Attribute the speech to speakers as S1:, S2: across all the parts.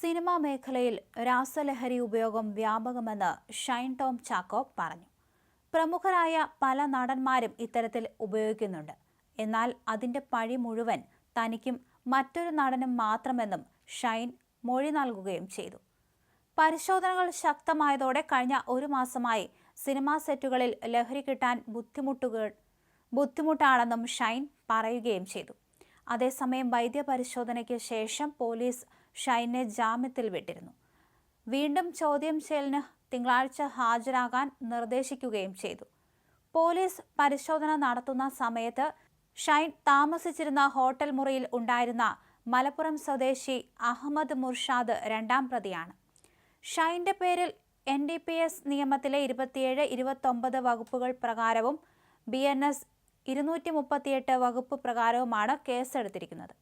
S1: Cinema മേഖലയിൽ രാസലഹരി ഉപയോഗം വ്യാപകമെന്ന് ഷൈൻ ടോം ചാക്കോ പറഞ്ഞു. പ്രമുഖരായ പല നടന്മാരും ഇത്തരത്തിൽ ഉപയോഗിക്കുന്നുണ്ട്. എന്നാൽ അതിന്റെ പഴി മുഴുവൻ തനിക്കും മറ്റൊരു നടനും മാത്രമെന്നും ഷൈൻ മൊഴി നൽകുകയും ചെയ്തു. പരിശോധനകൾ ശക്തമായതോടെ കഴിഞ്ഞ ഒരു മാസമായി സിനിമാ സെറ്റുകളിൽ ലഹരി കിട്ടാൻ ബുദ്ധിമുട്ടുകൾ ബുദ്ധിമുട്ടാണെന്നും ഷൈൻ പറയുകയും ചെയ്തു. അതേസമയം വൈദ്യപരിശോധനയ്ക്ക് ശേഷം പോലീസ് ഷൈനെ ജാമ്യത്തിൽ വിട്ടിരുന്നു. വീണ്ടും ചോദ്യം ചെയ്യലിന് തിങ്കളാഴ്ച ഹാജരാകാൻ നിർദ്ദേശിക്കുകയും ചെയ്തു. പോലീസ് പരിശോധന നടത്തുന്ന സമയത്ത് ഷൈൻ താമസിച്ചിരുന്ന ഹോട്ടൽ മുറിയിൽ ഉണ്ടായിരുന്ന മലപ്പുറം സ്വദേശി അഹമ്മദ് മുർഷാദ് രണ്ടാം പ്രതിയാണ്. ഷൈന്റെ പേരിൽ എൻ ഡി പി എസ് നിയമത്തിലെ ഇരുപത്തിയേഴ് ഇരുപത്തൊമ്പത് വകുപ്പുകൾ പ്രകാരവും ബി എൻ എസ് ഇരുന്നൂറ്റി മുപ്പത്തിയെട്ട് വകുപ്പ് പ്രകാരവുമാണ് കേസെടുത്തിരിക്കുന്നത്.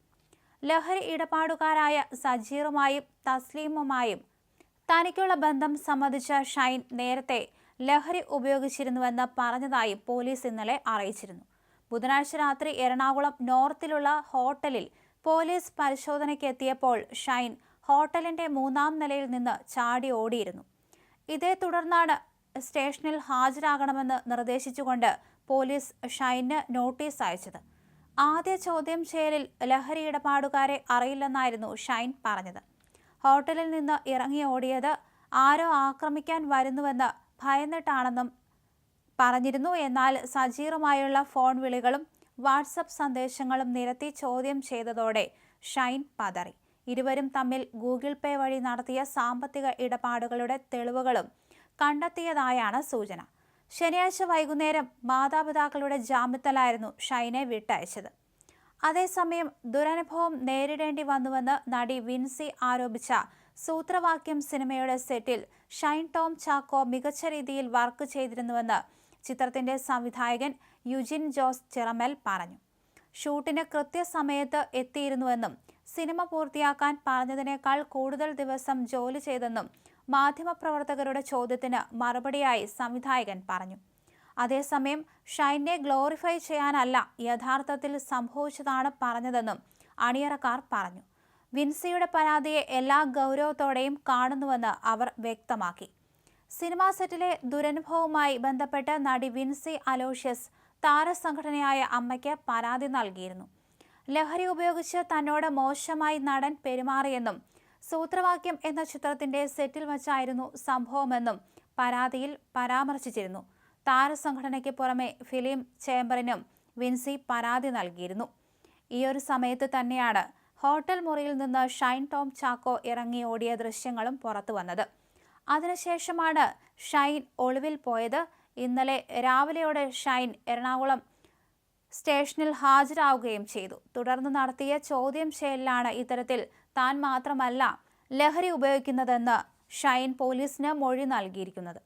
S1: ലഹരി ഇടപാടുകാരായ സജീറുമായും തസ്ലീമുമായും തനിക്കുള്ള ബന്ധം സംബന്ധിച്ച ഷൈൻ നേരത്തെ ലഹരി ഉപയോഗിച്ചിരുന്നുവെന്ന് പറഞ്ഞതായി പോലീസ് ഇന്നലെ അറിയിച്ചിരുന്നു. ബുധനാഴ്ച രാത്രി എറണാകുളം നോർത്തിലുള്ള ഹോട്ടലിൽ പോലീസ് പരിശോധനയ്ക്കെത്തിയപ്പോൾ ഷൈൻ ഹോട്ടലിന്റെ മൂന്നാം നിലയിൽ നിന്ന് ചാടി ഓടിയിരുന്നു. ഇതേ തുടർന്നാണ് സ്റ്റേഷനിൽ ഹാജരാകണമെന്ന് നിർദ്ദേശിച്ചുകൊണ്ട് പോലീസ് ഷൈന് നോട്ടീസ് അയച്ചത്. ആദ്യ ചോദ്യം ചെയ്യലിൽ ലഹരി ഇടപാടുകാരെ അറിയില്ലെന്നായിരുന്നു ഷൈൻ പറഞ്ഞത്. ഹോട്ടലിൽ നിന്ന് ഇറങ്ങി ഓടിയത് ആരോ ആക്രമിക്കാൻ വരുന്നുവെന്ന് ഭയന്നിട്ടാണെന്നും പറഞ്ഞിരുന്നു. എന്നാൽ സജീറുമായുള്ള ഫോൺ വിളികളും വാട്സപ്പ് സന്ദേശങ്ങളും നിരത്തി ചോദ്യം ചെയ്തതോടെ ഷൈൻ പതറി. ഇരുവരും തമ്മിൽ ഗൂഗിൾ പേ വഴി നടത്തിയ സാമ്പത്തിക ഇടപാടുകളുടെ തെളിവുകളും കണ്ടെത്തിയതായാണ് സൂചന. ശനിയാഴ്ച വൈകുന്നേരം മാതാപിതാക്കളുടെ ജാമ്യത്തിലായിരുന്നു ഷൈനെ വിട്ടയച്ചത്. അതേസമയം ദുരനുഭവം നേരിടേണ്ടി വന്നുവെന്ന് നടി വിൻസി ആരോപിച്ച സൂത്രവാക്യം സിനിമയുടെ സെറ്റിൽ ഷൈൻ ടോം ചാക്കോ മികച്ച രീതിയിൽ വർക്ക് ചെയ്തിരുന്നുവെന്ന് ചിത്രത്തിന്റെ സംവിധായകൻ യുജിൻ ജോസ് ചിറമൽ പറഞ്ഞു. ഷൂട്ടിന് കൃത്യസമയത്ത് എത്തിയിരുന്നുവെന്നും സിനിമ പൂർത്തിയാക്കാൻ പറഞ്ഞതിനേക്കാൾ കൂടുതൽ ദിവസം ജോലി ചെയ്തെന്നും മാധ്യമപ്രവർത്തകരുടെ ചോദ്യത്തിന് മറുപടിയായി സംവിധായകൻ പറഞ്ഞു. അതേസമയം ഷൈനെ ഗ്ലോറിഫൈ ചെയ്യാനല്ല യഥാർത്ഥത്തിൽ സംഭവിച്ചതാണ് പറഞ്ഞതെന്നും അണിയറക്കാർ പറഞ്ഞു. വിൻസിയുടെ പരാതിയെ എല്ലാ ഗൗരവത്തോടെയും കാണുന്നുവെന്ന് അവർ വ്യക്തമാക്കി. സിനിമാ സെറ്റിലെ ദുരനുഭവവുമായി ബന്ധപ്പെട്ട് നടി വിൻസി അലോഷ്യസ് താരസംഘടനയായ അമ്മയ്ക്ക് പരാതി നൽകിയിരുന്നു. ലഹരി ഉപയോഗിച്ച് തന്നോട് മോശമായി നടൻ പെരുമാറിയെന്നും സൂത്രവാക്യം എന്ന ചിത്രത്തിന്റെ സെറ്റിൽ വച്ചായിരുന്നു സംഭവമെന്നും പരാതിയിൽ പരാമർശിച്ചിരുന്നു. താരസംഘടനയ്ക്ക് പുറമെ ഫിലിം ചേംബറിനും വിൻസി പരാതി നൽകിയിരുന്നു. ഈ ഒരു സമയത്ത് തന്നെയാണ് ഹോട്ടൽ മുറിയിൽ നിന്ന് ഷൈൻ ടോം ചാക്കോ ഇറങ്ങി ഓടിയ ദൃശ്യങ്ങളും പുറത്തു വന്നത്. അതിനുശേഷമാണ് ഷൈൻ ഒളിവിൽ പോയത്. ഇന്നലെ രാവിലെയോടെ ഷൈൻ എറണാകുളം സ്റ്റേഷനിൽ ഹാജരാവുകയും ചെയ്തു. തുടർന്ന് നടത്തിയ ചോദ്യം ചെയ്യലിലാണ് ഇത്തരത്തിൽ താൻ മാത്രമല്ല ലഹരി ഉപയോഗിക്കുന്നതെന്ന് ഷൈൻ പോലീസിന് മൊഴി നൽകിയിരിക്കുന്നത്.